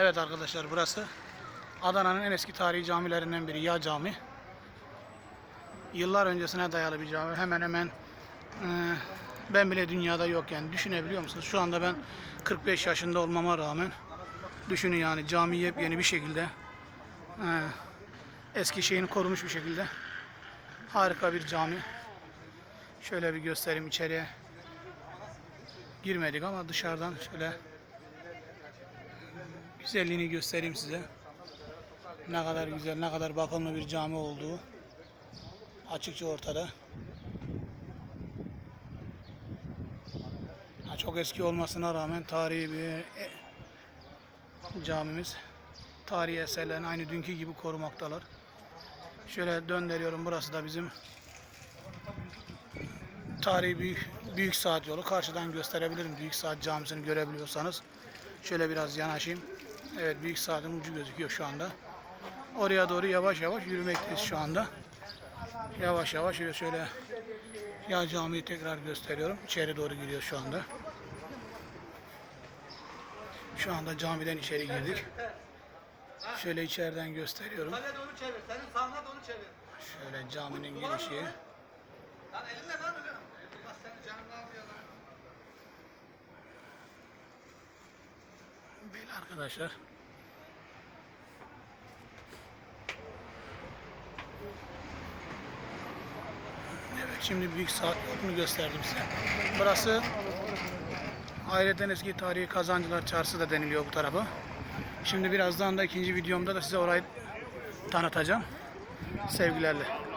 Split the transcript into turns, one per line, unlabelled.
Evet arkadaşlar burası Adana'nın en eski tarihi camilerinden biri Yağ Cami. Yıllar öncesine dayalı bir cami. Hemen hemen e, ben bile dünyada yok yani düşünebiliyor musunuz? Şu anda ben 45 yaşında olmama rağmen düşünün yani cami yepyeni bir şekilde e, eski şeyini korumuş bir şekilde harika bir cami. Şöyle bir göstereyim içeriye. Girmedik ama dışarıdan şöyle güzelliğini göstereyim size. Ne kadar güzel, ne kadar bakımlı bir cami olduğu açıkça ortada. Çok eski olmasına rağmen tarihi bir e, camimiz. Tarihi eserlerini aynı dünkü gibi korumaktalar. Şöyle döndürüyorum. Burası da bizim tarihi büyük, büyük saat yolu. Karşıdan gösterebilirim büyük saat camisini görebiliyorsanız. Şöyle biraz yanaşayım. Evet büyük saatin ucu gözüküyor şu anda. Oraya doğru yavaş yavaş yürümekteyiz şu anda. Yavaş yavaş şöyle şöyle ya camiyi tekrar gösteriyorum. İçeri doğru giriyor şu anda. Şu anda camiden içeri girdik. Şöyle içeriden gösteriyorum. Şöyle caminin girişi. Böyle arkadaşlar. Evet şimdi büyük saat yolunu gösterdim size. Burası aileden eski tarihi kazancılar çarşısı da deniliyor bu tarafa. Şimdi birazdan da ikinci videomda da size orayı tanıtacağım. Sevgilerle.